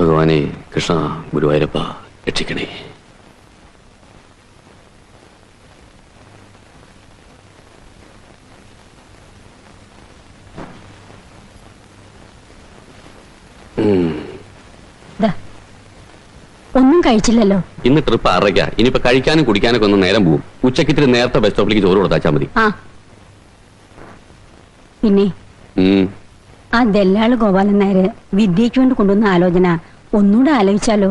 ഭഗവാനെ കൃഷ്ണ ഗുരുവായൂരപ്പ രക്ഷിക്കണേ. ഒന്നും കഴിച്ചില്ലല്ലോ. ഇന്ന് ട്രിപ്പ് ആറരയ്ക്ക. ഇനിയിപ്പോ കഴിക്കാനും കുടിക്കാനൊക്കെ ഒന്ന് നേരം പോവും. ഉച്ചയ്ക്ക് ഇത്തിരി നേരത്തെ ബസ് സ്റ്റോപ്പിലേക്ക് ചോറ് കൊടുത്താച്ചാ മതി. പിന്നെ. ആ ദല്ലാൾ ഗോപാലൻ നായര് വിദ്യയ്ക്ക് വേണ്ടി കൊണ്ടുവന്ന ആലോചന ഒന്നുകൂടെ ആലോചിച്ചാലോ.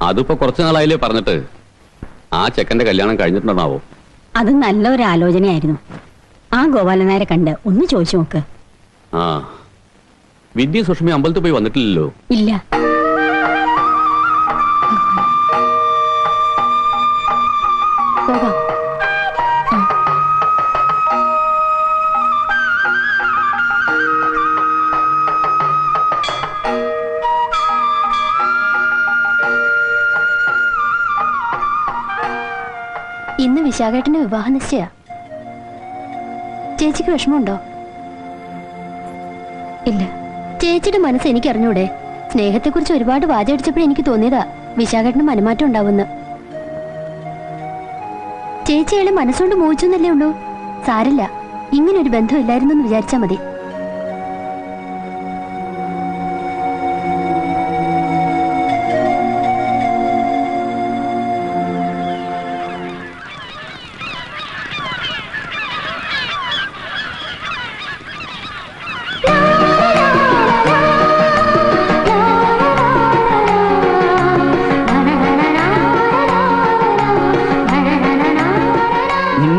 അതിപ്പോ കുറച്ചു നാളായില്ലേ പറഞ്ഞിട്ട്? ആ ചെക്കന്റെ കല്യാണം കഴിഞ്ഞിട്ടുണ്ടാവോ അത് നല്ല ഒരു ആലോചനയായിരുന്നു ആ ഗോപാലൻ നായരെ കണ്ട് ഒന്ന് ചോദിച്ചു നോക്ക്. ആ. വിദ്യ സുഷമി അമ്പലത്തിൽ പോയി വന്നിട്ടില്ലല്ലോ? ഇല്ല. വിശാഖേട്ടന്റെ വിവാഹ നിശ്ചയ. ചേച്ചിക്ക് വിഷമമുണ്ടോ? ഇല്ല. ചേച്ചിയുടെ മനസ്സ് എനിക്ക് അറിഞ്ഞൂടെ സ്നേഹത്തെക്കുറിച്ച് ഒരുപാട് വാചടിച്ചപ്പോഴും എനിക്ക് തോന്നിയതാ വിശാഖേട്ടന് മനമാറ്റം ഉണ്ടാവുന്ന ചേച്ചി മനസ്സുകൊണ്ട് മോഹിച്ചെന്നല്ലേ ഉള്ളൂ? സാരില്ല. ഇങ്ങനൊരു ബന്ധമില്ലായിരുന്നു എന്ന് വിചാരിച്ചാൽ മതി.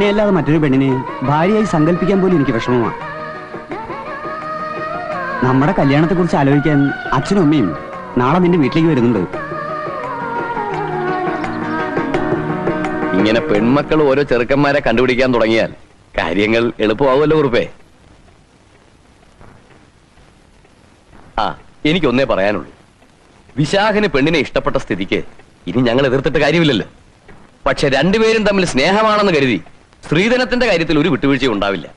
നിന്നെ മറ്റൊരു പെണ്ണിനെ ഭാര്യയായി സങ്കല്പിക്കാൻ പോലും എനിക്ക് വിഷമമാണ് നമ്മുടെ കല്യാണത്തെ കുറിച്ച് ആലോചിക്കാൻ അച്ഛനും അമ്മയും നാളെ നിന്റെ വീട്ടിലേക്ക് വരുന്നുണ്ട്. ഇങ്ങനെ പെൺമക്കൾ ഓരോ ചെറുക്കന്മാരെ കണ്ടുപിടിക്കാൻ തുടങ്ങിയാൽ കാര്യങ്ങൾ എളുപ്പമാവുമല്ലോ കുറുപ്പേ ആ എനിക്കൊന്നേ പറയാനുള്ളൂ. വിശാഖന് പെണ്ണിനെ ഇഷ്ടപ്പെട്ട സ്ഥിതിക്ക് ഇനി ഞങ്ങൾ എതിർത്തിട്ട് കാര്യമില്ലല്ലോ. പക്ഷെ രണ്ടുപേരും തമ്മിൽ സ്നേഹമാണെന്ന് കരുതി സ്ത്രീധനത്തിന്റെ കാര്യത്തിൽ ഒരു വിട്ടുവീഴ്ച ഉണ്ടാവില്ല.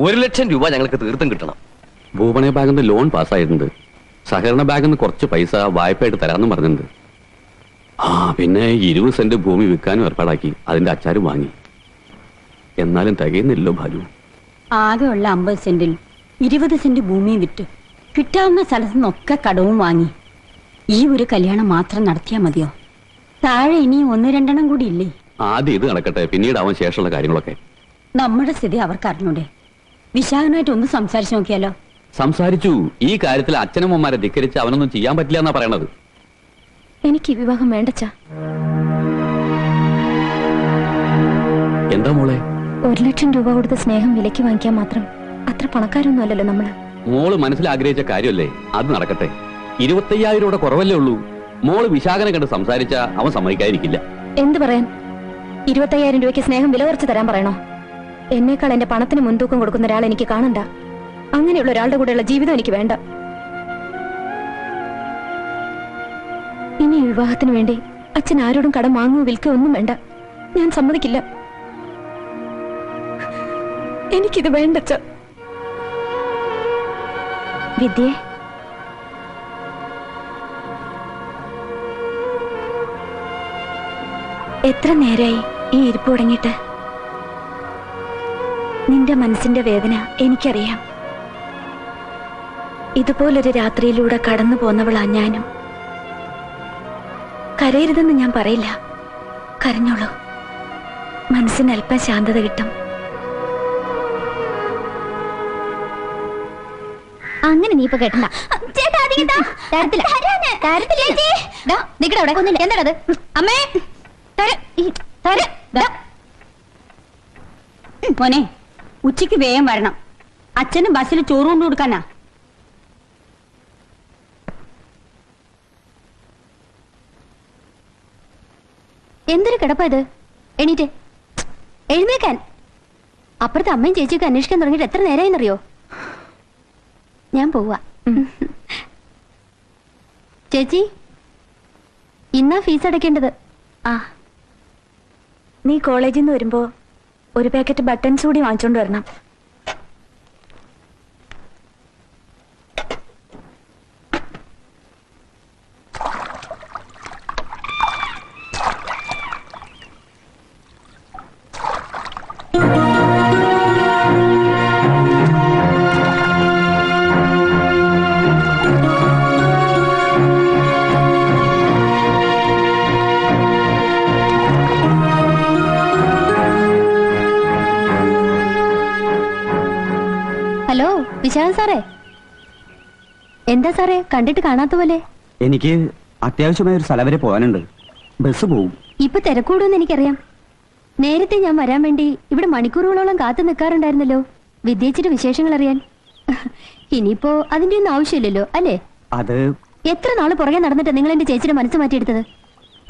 ഒരു ലക്ഷം രൂപ ഞങ്ങൾക്ക് തീർത്തും കിട്ടണം. ഭൂപണയ ബാങ്കിൽ നിന്ന് ലോൺ പാസ്സായിട്ടുണ്ട്. സഹകരണ ബാങ്കിൽ നിന്ന് കുറച്ച് പൈസ വായ്പയായിട്ട് തരാമെന്നും പറഞ്ഞിട്ടുണ്ട്. ആ പിന്നെ ഇരുപത് സെന്റ് ഭൂമി വിൽക്കാനും ഏർപ്പാടാക്കി. അതിന്റെ അച്ചാരും വാങ്ങി. എന്നാലും തികയുന്നില്ലല്ലോ ബാലു ആകെ ഉള്ള അമ്പത് സെന്റിൽ ഇരുപത് സെന്റ് ഭൂമി വിറ്റ് കിട്ടാവുന്ന സ്ഥലത്തു നിന്നൊക്കെ കടവും വാങ്ങി. ഈ ഒരു കല്യാണം മാത്രം നടത്തിയാൽ മതിയോ? താഴെ ഇനി ഒന്ന് രണ്ടെണ്ണം കൂടി ഇല്ലേ? ആദ്യം ഇത് നടക്കട്ടെ പിന്നീട് അവൻ ശേഷമുള്ള കാര്യങ്ങളൊക്കെ. നമ്മുടെ സ്ഥിതി അവർക്ക് അറിഞ്ഞൂടെ? വിശാഖനായിട്ട് ഒന്ന് സംസാരിച്ചു നോക്കിയാലോ? സംസാരിച്ചു. ഈ കാര്യത്തിൽ അച്ഛനമ്മമാരെ ധിക്കരിച്ച് അവനൊന്നും ചെയ്യാൻ പറ്റില്ല എന്നാ പറയണത്. എനിക്ക് ഈ വിവാഹം വേണ്ടച്ചാ. എന്താ മോളെ? ഒരു ലക്ഷം രൂപ കൊടുത്ത് സ്നേഹം വിലയ്ക്ക് വാങ്ങിക്കാൻ മാത്രം അത്ര പണക്കാരൊന്നും അല്ലല്ലോ നമ്മൾ. മോൾ മനസ്സിൽ ആഗ്രഹിച്ച കാര്യമല്ലേ? അത് നടക്കട്ടെ. ഇരുപത്തയ്യായിരം രൂപ കുറവല്ലേ ഉള്ളൂ. മോൾ വിശാഖനെ കണ്ട് സംസാരിച്ച അവൻ സമ്മതിക്കാതിരിക്കില്ല. എന്ത് പറയാൻ? ഇരുപത്തയ്യായിരം രൂപയ്ക്ക് സ്നേഹം വില കുറച്ച് തരാൻ പറയണോ? എന്നേക്കാൾ എന്റെ പണത്തിന് മുൻതൂക്കം കൊടുക്കുന്ന ഒരാൾ എനിക്ക് കാണണ്ട. അങ്ങനെയുള്ള ഒരാളുടെ കൂടെയുള്ള ജീവിതം എനിക്ക് വേണ്ട. ഇനി വിവാഹത്തിന് വേണ്ടി അച്ഛൻ ആരോടും കടം വാങ്ങുകയോ വിൽക്കുകയോ ഒന്നും വേണ്ട. ഞാൻ സമ്മതിക്കില്ല. എനിക്കിത് വേണ്ട വിദ്യേ. എത്ര നേരായി? ഈ ഇരിപ്പ് തുടങ്ങിയിട്ട്. നിന്റെ മനസ്സിന്റെ വേദന എനിക്കറിയാം. ഇതുപോലൊരു രാത്രിയിലൂടെ കടന്നു പോന്നവളാ ഞാനും. കരയരുതെന്ന് ഞാൻ പറയില്ല. കരഞ്ഞോളൂ. മനസ്സിന് അല്പം ശാന്തത കിട്ടും. അങ്ങനെ നീ ഇപ്പൊ കേട്ടില്ല. എന്താണത്? അമ്മേ. തര- തര-. മോനെ ഉച്ചയ്ക്ക് വേഗം വരണം. അച്ഛന് ബസ്സിൽ ചോറ് കൊണ്ടു കൊടുക്കാനാ. എന്തൊരു കിടപ്പാ ഇത്? എണീറ്റ്. എഴുന്നേക്കാൻ. അപ്പുറത്തെ അമ്മയും ചേച്ചിയൊക്കെ അന്വേഷിക്കാൻ തുടങ്ങിയിട്ട് എത്ര നേരമായിന്നറിയോ ഞാൻ പോവാ. ചേച്ചി ഇന്നാ ഫീസ് അടയ്ക്കേണ്ടത്. ആ. നീ കോളേജിൽ നിന്ന് വരുമ്പോ ഒരു പാക്കറ്റ് ബട്ടൺസ് കൂടി വാങ്ങിച്ചോണ്ട് വരണം. ഹലോ വിശാഖൻ സാറേ. എന്താ സാറേ കണ്ടിട്ട് കാണാത്ത പോലെ? എനിക്ക് അത്യാവശ്യമായ ഒരു സ്ഥലം വരെ പോകാനുണ്ട്. ബസ് പോവും. ഇപ്പൊ തിരക്കൂടുമെന്ന് എനിക്കറിയാം. നേരത്തെ ഞാൻ വരാൻ വേണ്ടി ഇവിടെ മണിക്കൂറുകളോളം കാത്തു നിൽക്കാറുണ്ടായിരുന്നല്ലോ വിദ്യേച്ചിയുടെ വിശേഷങ്ങൾ അറിയാൻ. ഇനിയിപ്പോ അതിന്റെ ഒന്നും ആവശ്യമില്ലല്ലോ അല്ലേ? അത് എത്ര നാൾ പുറകെ നടന്നിട്ട് നിങ്ങൾ എന്റെ ചേച്ചിയുടെ മനസ്സ് മാറ്റിയെടുത്തത്?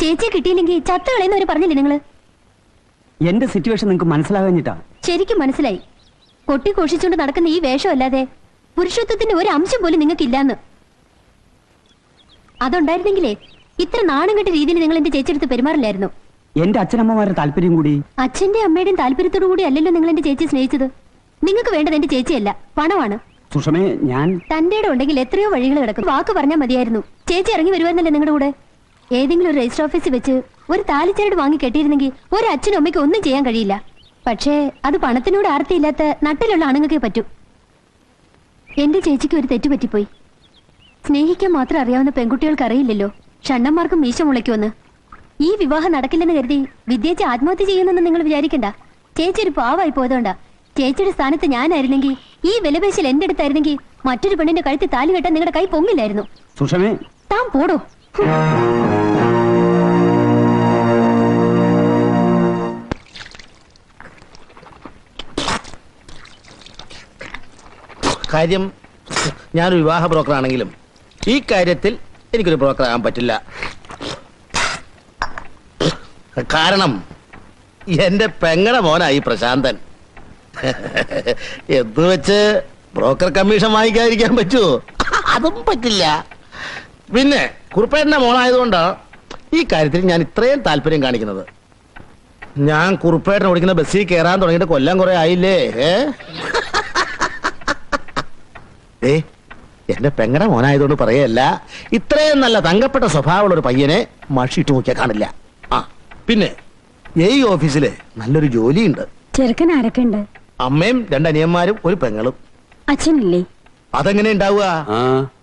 ചേച്ചിയെ കിട്ടിയില്ലെങ്കിൽ ചത്ത അവർ പറഞ്ഞില്ലേ നിങ്ങൾ? എന്റെ സിറ്റുവേഷൻ നിങ്ങൾക്ക് മനസ്സിലാകാഞ്ഞിട്ടാ. ശരിക്കും മനസ്സിലായി. കൊട്ടി ഘോഷിച്ചുകൊണ്ട് നടക്കുന്ന ഈ വേഷമല്ലാതെ പുരുഷത്വത്തിന്റെ ഒരു അംശം പോലും നിങ്ങൾക്കില്ലാന്ന്. അതുണ്ടായിരുന്നെങ്കിലേ ഇത്ര നാണം കെട്ട രീതിയിൽ നിങ്ങൾ എന്റെ ചേച്ചിയെടുത്ത് പെരുമാറില്ലായിരുന്നു. എന്റെ അച്ഛനമ്മമാരുടെ താല്പര്യം കൂടി? അച്ഛന്റെ അമ്മയുടെയും താല്പര്യത്തോടു കൂടി അല്ലല്ലോ നിങ്ങൾ എന്റെ ചേച്ചി സ്നേഹിച്ചത്. നിങ്ങൾക്ക് വേണ്ടത് എന്റെ ചേച്ചിയല്ല പണമാണ്. സുഷമേ ഞാൻ തന്റെ ഉണ്ടെങ്കിൽ എത്രയോ വഴികൾ കിടക്കും. വാക്ക് പറഞ്ഞാൽ മതിയായിരുന്നു. ചേച്ചി ഇറങ്ങി വരുവാന്നല്ലേ നിങ്ങളുടെ കൂടെ? ഏതെങ്കിലും ഒരു രജിസ്റ്റർ ഓഫീസിൽ വെച്ച് ഒരു താലിച്ചരട് വാങ്ങി കെട്ടിയിരുന്നെങ്കിൽ ഒരു അച്ഛനും അമ്മയ്ക്ക് ഒന്നും ചെയ്യാൻ കഴിയില്ല. പക്ഷേ അത് പണത്തിനോട് ആർത്തിയില്ലാത്ത നട്ടിലുള്ള ആണുങ്ങൾക്കേ പറ്റൂ. എന്റെ ചേച്ചിക്ക് ഒരു തെറ്റ് പറ്റിപ്പോയി. സ്നേഹിക്കാൻ മാത്രം അറിയാവുന്ന പെൺകുട്ടികൾക്ക് അറിയില്ലല്ലോ. ഷണ്ണന്മാർക്കും മീശ മുളയ്ക്കുമെന്ന്. ഈ വിവാഹം നടക്കില്ലെന്ന് കരുതി വിദ്യേച്ചി ആത്മഹത്യ ചെയ്യുന്നെന്ന് നിങ്ങൾ വിചാരിക്കണ്ട. ചേച്ചി ഒരു പാവായി പോയതുകൊണ്ടാ. ചേച്ചിയുടെ സ്ഥാനത്ത് ഞാനായിരുന്നെങ്കിൽ ഈ വിലപേശൽ എന്റെ അടുത്തായിരുന്നെങ്കിൽ മറ്റൊരു പെണ്ണിന്റെ കഴുത്തിൽ താലി കെട്ടാൻ നിങ്ങളുടെ കൈ പൊങ്ങില്ലായിരുന്നു. സുഷമേ. താൻ പോടോ. കാര്യം ഞാനൊരു വിവാഹ ബ്രോക്കർ ആണെങ്കിലും ഈ കാര്യത്തിൽ എനിക്കൊരു ബ്രോക്കർ ആകാൻ പറ്റില്ല. കാരണം എന്റെ പെങ്ങടെ മോനായി പ്രശാന്തൻ. എന്ന് വെച്ച് ബ്രോക്കർ കമ്മീഷൻ വാങ്ങിക്കാതിരിക്കാൻ പറ്റുമോ അതും പറ്റില്ല. പിന്നെ കുറുപ്പേട്ടന്റെ മോളായതുകൊണ്ട് ഈ കാര്യത്തിൽ ഞാൻ ഇത്രയും താല്പര്യം കാണിക്കുന്നത്. ഞാൻ കുറുപ്പേട്ടൻ ഓടിക്കുന്ന ബസ്സിൽ കയറാൻ തുടങ്ങിയിട്ട് കൊല്ലം കുറെ ആയില്ലേ? ഏ? ഏ എന്റെ പെങ്ങടെ മോനായതുകൊണ്ട് പറയല്ല. ഇത്രയും നല്ല തങ്കപ്പെട്ട സ്വഭാവമുള്ള ഒരു പയ്യനെ മഷിട്ട് നോക്കിയാൽ കാണില്ല. ആ പിന്നെ ഈ ഓഫീസിൽ നല്ലൊരു ജോലിയുണ്ട്. ചെറുക്കൻ ആരൊക്കെ ഉണ്ട്? അമ്മയും രണ്ടനിയന്മാരും ഒരു പെങ്ങളും. അച്ഛനില്ലേ? അതെങ്ങനെ ഉണ്ടാവുക? ആ.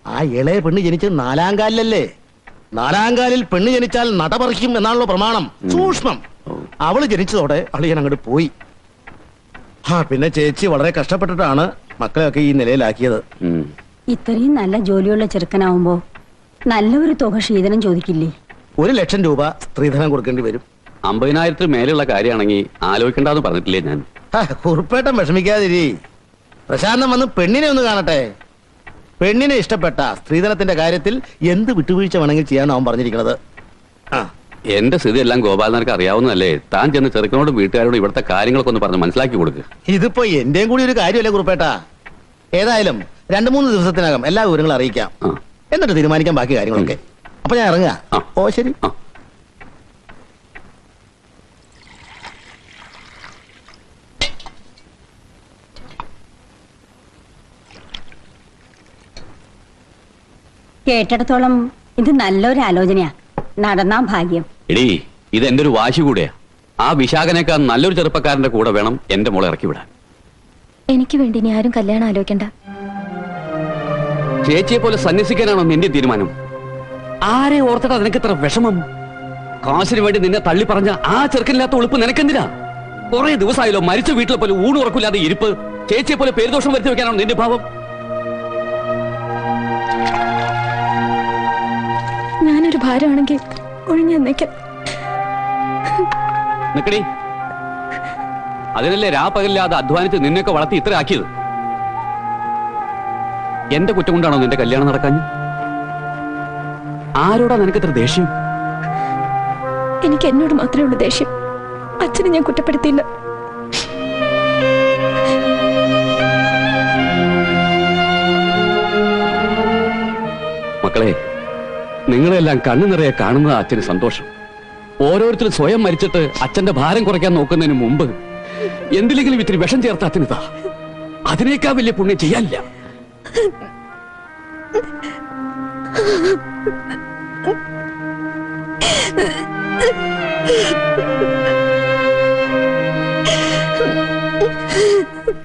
ആ ഇളയ പെണ്ണ് ജനിച്ചത് നാലാം കാലിലല്ലേ? നാലാം കാലിൽ പെണ്ണ് ജനിച്ചാൽ നടപറിക്കും എന്നാണല്ലോ പ്രമാണം. സൂക്ഷ്മം. അവൾ ജനിച്ചതോടെ അളിയൻ അങ്ങോട്ട് പോയി. ആ പിന്നെ ചേച്ചി വളരെ കഷ്ടപ്പെട്ടിട്ടാണ് മക്കളെയൊക്കെ ഈ നിലയിലാക്കിയത്. ഇത്രയും നല്ല ജോലിയുള്ള ചെറുക്കനാവുമ്പോ നല്ലൊരു തുക ശീതനം ചോദിക്കില്ലേ? ഒരു ലക്ഷം രൂപ സ്ത്രീധനം കൊടുക്കേണ്ടി വരും. അമ്പതിനായിരത്തിന് മേലെയുള്ള കാര്യമാണെങ്കിൽ ആലോചിക്കണ്ടെന്ന് പറഞ്ഞിട്ടില്ലേ ഞാൻ? ഹാ, കുറുപ്പേട്ടൻ വിഷമിക്കാതിരി. പ്രശാന്തം വന്ന് പെണ്ണിനെ ഒന്ന് കാണട്ടെ. പെണ്ണിനെ ഇഷ്ടപ്പെട്ട സ്ത്രീധനത്തിന്റെ കാര്യത്തിൽ എന്ത് വിട്ടുവീഴ്ച വേണമെങ്കിൽ ചെയ്യാൻ അവൻ പറഞ്ഞിരിക്കുന്നത് ആ. എന്റെ സ്ഥിതി എല്ലാം ഗോപാലനർക്ക് അറിയാവുന്നതല്ലേ? താൻ ചെന്ന് ചെറുക്കനോട് വീട്ടുകാരോടും ഇവിടുത്തെ കാര്യങ്ങളൊക്കെ ഒന്ന് പറഞ്ഞ് മനസ്സിലാക്കി കൊടുക്ക്. ഇതിപ്പോ എന്റെയും കൂടി ഒരു കാര്യമല്ലേ കുറുപ്പേട്ട? ഏതായാലും രണ്ടു മൂന്ന് ദിവസത്തിനകം എല്ലാ വിവരങ്ങളും അറിയിക്കാം. എന്നിട്ട് തീരുമാനിക്കാം ബാക്കി കാര്യങ്ങളൊക്കെ. അപ്പൊ ഞാൻ ഇറങ്ങുക. ഓ ശരി. കേട്ടിടത്തോളം ഇത് നല്ലൊരു ആലോചനയാ. നടന്നാ ഭാഗ്യം. എടീ ഇത് എന്റെ ഒരു വാശി കൂടെയാ. ആ വിശാഖനേക്കാൾ നല്ലൊരു ചെറുപ്പക്കാരന്റെ കൂടെ വേണം എന്റെ മോളെ ഇറക്കി വിടാൻ. എനിക്ക് വേണ്ടി ഇനി ആരും കല്യാണം ആലോചിക്കണ്ട. ചേച്ചിയെ പോലെ സന്യസിക്കാനാണോ നിന്റെ തീരുമാനം? ആരെ ഓർത്തിട്ടാ നിനക്ക് ഇത്ര വിഷമം? കാശിന് വേണ്ടി നിന്നെ തള്ളി പറഞ്ഞ ആ ചെറുക്കനില്ലാത്ത ഒളിപ്പ് നിനക്കെന്തിനാ? കുറെ ദിവസമായല്ലോ മരിച്ച വീട്ടിലെ പോലെ ഊണ് ഉറക്കില്ലാതെ ഇരിപ്പ്. ചേച്ചിയെ പോലെ പേരുദോഷം വരുത്തി വെക്കാനാണോ നിന്റെ ഭാവം? ഞാനൊരു ഭാരമാണെങ്കിൽ ഒഴിഞ്ഞേക്കാം നിക്കടി. അതിനല്ലേ രാപ്പകലില്ലാതെ അധ്വാനിച്ച് നിന്നൊക്കെ വളർത്തി ഇത്ര ആക്കിയത്? എന്റെ കുറ്റം കൊണ്ടാണോ നിന്റെ കല്യാണം നടക്കാൻ ആരോടാ നിനക്ക് ഇത്ര ദേഷ്യം? എനിക്ക് എന്നോട് മാത്രമേ ഉള്ളൂ ദേഷ്യം. അച്ഛനെ ഞാൻ കുറ്റപ്പെടുത്തിയില്ല. മക്കളെ നിങ്ങളെല്ലാം കണ്ണു നിറയെ കാണുന്നത് അച്ഛന് സന്തോഷം. ഓരോരുത്തരും സ്വയം മരിച്ചിട്ട് അച്ഛന്റെ ഭാരം കുറയ്ക്കാൻ നോക്കുന്നതിന് മുമ്പ് എന്തിലെങ്കിലും ഇത്തിരി വിഷം ചേർത്ത അച്ഛനിതാ അതിനേക്കാൾ വലിയ പുണ്യം ചെയ്യാനില്ല.